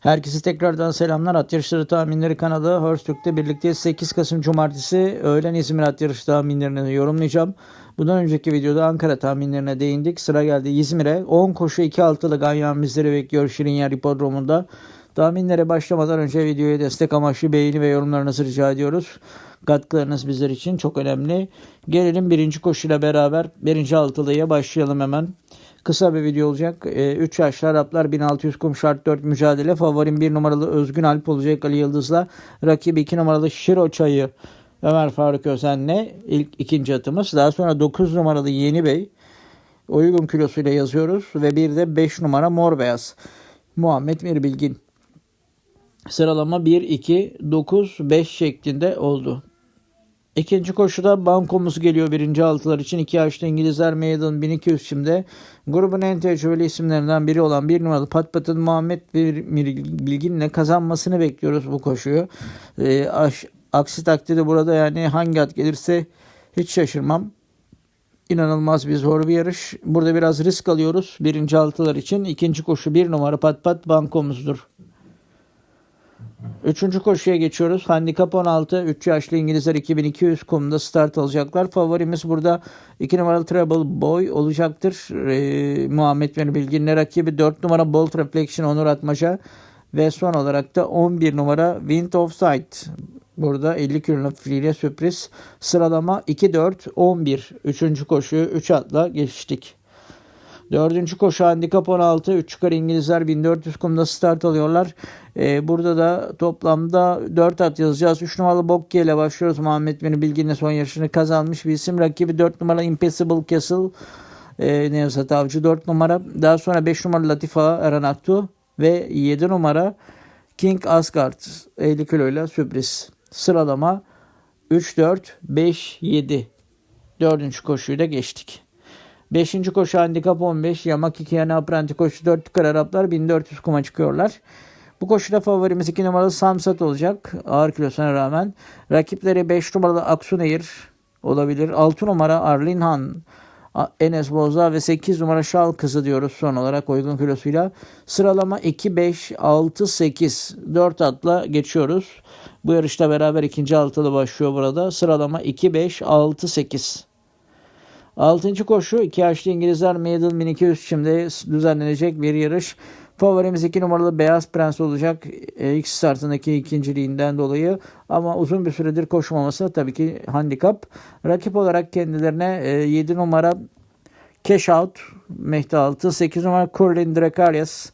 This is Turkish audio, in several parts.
Herkese tekrardan selamlar. At yarışları tahminleri kanalı Horstürk'te birlikte 8 Kasım Cumartesi öğlen İzmir at yarışı tahminlerini yorumlayacağım. Bundan önceki videoda Ankara tahminlerine değindik. Sıra geldi İzmir'e. 10 koşu 2 altılı Ganyan bizleri bekliyor Şirinyer Hipodromu'nda. Tahminlere başlamadan önce videoya destek amaçlı beğeni ve yorumlarınızı rica ediyoruz. Katkılarınız bizler için çok önemli. Gelelim birinci koşuyla beraber birinci altılıya başlayalım hemen. Kısa bir video olacak. 3 yaşlı Araplar 1600 kum şart 4 mücadele. Favorim 1 numaralı Özgün Alp olacak Ali Yıldız'la. Rakibi 2 numaralı Şiro Çayı Ömer Faruk Özen'le ilk ikinci atımız. Daha sonra 9 numaralı Yeni Bey uygun kilosuyla yazıyoruz. Ve bir de 5 numara Mor Beyaz. Muhammed Mirbilgin. Sıralama 1, 2, 9, 5 şeklinde oldu. İkinci koşuda bankomuz geliyor birinci altılar için. iki yaşlı İngilizler Meydan 1200 şimdi. Grubun en tecrübeli isimlerinden biri olan bir numaralı Pat Pat'ın Muhammed Bilgin'le kazanmasını bekliyoruz bu koşuyu. E, aş, aksi takdirde burada yani hangi at gelirse hiç şaşırmam. İnanılmaz bir zor bir yarış. Burada biraz risk alıyoruz birinci altılar için. İkinci koşu bir numara Pat Pat bankomuzdur. Üçüncü koşuya geçiyoruz. Handikap 16. 3 yaşlı İngilizler 2200 kumda start alacaklar. Favorimiz burada 2 numaralı Trouble Boy olacaktır. Ee, Muhammed Beni Bilgin'le rakibi 4 numara Bolt Reflection Onur Atmaca ve son olarak da 11 numara Wind of Sight. Burada 50 kilometre sürpriz. Sıralama 2-4-11. Üçüncü koşuyu 3 atla geçtik. Dördüncü koşu handikap 16. 3 yukarı İngilizler 1400 kumda start alıyorlar. Ee, burada da toplamda 4 at yazacağız. 3 numaralı Bokki ile başlıyoruz. Muhammed Beni Bilgin'le son yarışını kazanmış bir isim. Rakibi 4 numara Impossible Castle. Ee, Nevzat Avcı 4 numara. Daha sonra 5 numara Latifa Eren Aktu. Ve 7 numara King Asgard 50 kiloyla sürpriz. Sıralama 3, 4, 5, 7. Dördüncü koşuyu da geçtik. Beşinci koşu handikap 15. Yamak 2 yana apranti koşu 4 yukarı Araplar 1400 kuma çıkıyorlar. Bu koşuda favorimiz 2 numaralı Samsat olacak. Ağır kilosuna rağmen. Rakipleri 5 numaralı Aksunehir olabilir. 6 numara Arlin Han. Enes Bozda ve 8 numara Şal Kızı diyoruz son olarak uygun kilosuyla. Sıralama 2, 5, 6, 8. 4 atla geçiyoruz. Bu yarışta beraber ikinci altılı başlıyor burada. Sıralama 2, 5, 6, 8. Altıncı koşu 2 yaşlı İngilizler Maiden 1200 şimdi düzenlenecek bir yarış. Favorimiz 2 numaralı Beyaz Prens olacak. E, ilk startındaki ikinciliğinden dolayı. Ama uzun bir süredir koşmaması tabii ki handikap. Rakip olarak kendilerine e, 7 numara Cash Out Mehdi Altı, 8 numara Curlin Drakarias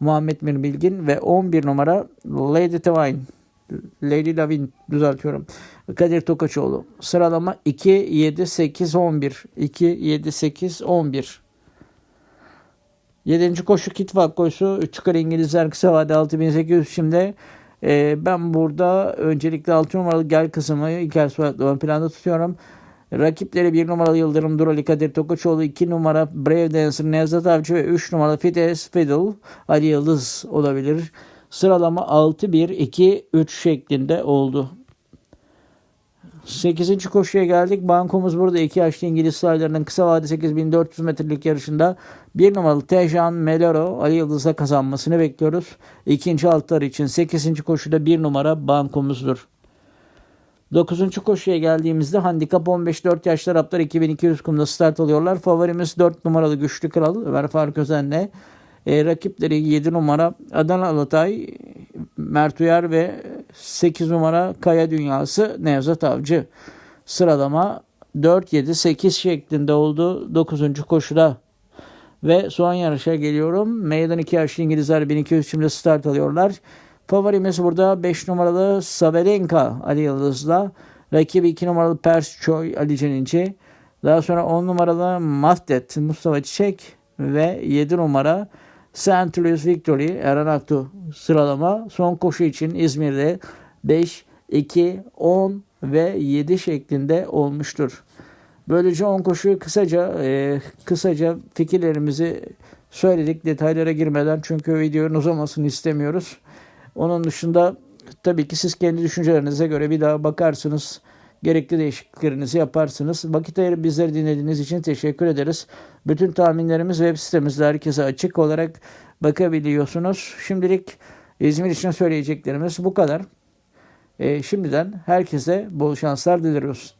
Muhammed Mir Bilgin ve 11 numara Lady Divine Lady Lavin düzeltiyorum. Kadir Tokaçoğlu. Sıralama 2, 7, 8, 11. 2, 7, 8, 11. 7. koşu Kitfak koşusu 3 yukarı İngilizler kısa vade 6800 şimdi. Ee, ben burada öncelikle 6 numaralı gel kısmı İlker Suat'la ön planda tutuyorum. Rakipleri 1 numaralı Yıldırım Durali Kadir Tokaçoğlu, 2 numara Brave Dancer Nevzat Avcı ve 3 numaralı Fides Fiddle Ali Yıldız olabilir. Sıralama 6-1-2-3 şeklinde oldu. 8. koşuya geldik. Bankomuz burada 2 yaşlı İngiliz sayılarının kısa vade 8400 metrelik yarışında 1 numaralı Tejan Meloro Ali Yıldız'a kazanmasını bekliyoruz. İkinci altlar için 8. koşuda 1 numara bankomuzdur. 9. koşuya geldiğimizde handikap 15-4 yaşlı Araplar 2200 kumda start alıyorlar. Favorimiz 4 numaralı Güçlü Kral Ömer Faruk Özen'le. E, rakipleri 7 numara Adana Alatay, Mert Uyar ve 8 numara Kaya Dünyası Nevzat Avcı. Sıralama 4-7-8 şeklinde oldu 9. koşuda. Ve son yarışa geliyorum. Meydan 2 yaşlı İngilizler 1200 şimdi start alıyorlar. Favorimiz burada 5 numaralı Sabelenka Ali Yıldız'la. Rakibi 2 numaralı Pers Choi Ali Ceninci. Daha sonra 10 numaralı Mahdet Mustafa Çiçek ve 7 numara St. Louis Victory Eren Aktu sıralama son koşu için İzmir'de 5, 2, 10 ve 7 şeklinde olmuştur. Böylece 10 koşuyu kısaca e, kısaca fikirlerimizi söyledik detaylara girmeden çünkü videonun uzamasını istemiyoruz. Onun dışında tabii ki siz kendi düşüncelerinize göre bir daha bakarsınız gerekli değişikliklerinizi yaparsınız. Vakit ayırıp bizleri dinlediğiniz için teşekkür ederiz. Bütün tahminlerimiz web sitemizde herkese açık olarak bakabiliyorsunuz. Şimdilik İzmir için söyleyeceklerimiz bu kadar. E, şimdiden herkese bol şanslar diliyoruz.